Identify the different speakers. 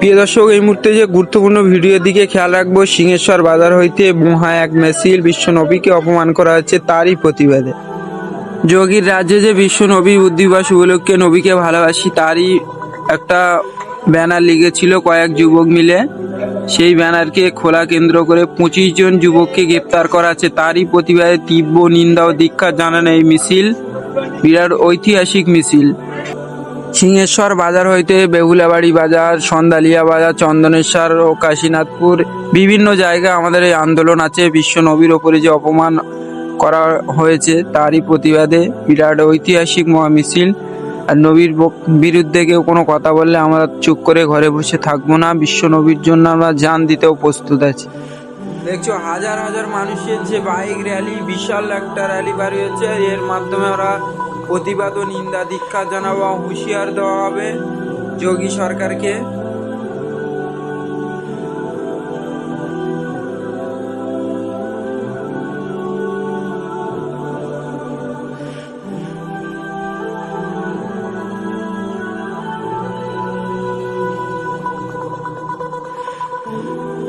Speaker 1: প্রিয় দর্শক, এই মুহূর্তে যে গুরুত্বপূর্ণ ভিডিওর দিকে খেয়াল রাখব, সিংহেশ্বর বাজার হইতে মহা এক মেসিল বিশ্ব নবীকে অপমান করা হচ্ছে তারই প্রতিবাদে। যোগীর রাজ্যে যে বিশ্ব নবী উদ্দিবাস উপলক্ষে নবীকে ভালোবাসি, তারই একটা ব্যানার লিখেছিল কয়েক যুবক মিলে। সেই ব্যানারকে খোলা কেন্দ্র করে পঁচিশ জন যুবককে গ্রেপ্তার করা আছে তারই প্রতিবাদে তীব্র নিন্দা ও দীক্ষা জানান এই মিছিল, বিরাট ঐতিহাসিক মিছিল। সিংহেশ্বর বাজার হইতে বেহুলাবাড়ি বাজার, সন্দালিয়া বাজার, চন্দনেশ্বর ও কাশীনাথপুর বিভিন্ন জায়গায় আমাদের এই আন্দোলন আছে। বিশ্ব নবীর ওপরে যে অপমান করা হয়েছে, তারই প্রতিবাদে বিরাট ঐতিহাসিক মহামিছিল। আর নবীর বিরুদ্ধে কেউ কোনো কথা বললে আমরা চুপ করে ঘরে বসে থাকব না। বিশ্ব নবীর জন্য আমরা যান দিতেও প্রস্তুত আছি। দেখছ, হাজার হাজার মানুষের যে বাইক র্যালি, বিশাল একটা র্যালি বার হয়েছে এর মাধ্যমে ওরা প্রতিবাদ ও নিন্দা দীক্ষা জানাওয়া হুঁশিয়ার দেওয়া হবে যোগী সরকারকে Thank you.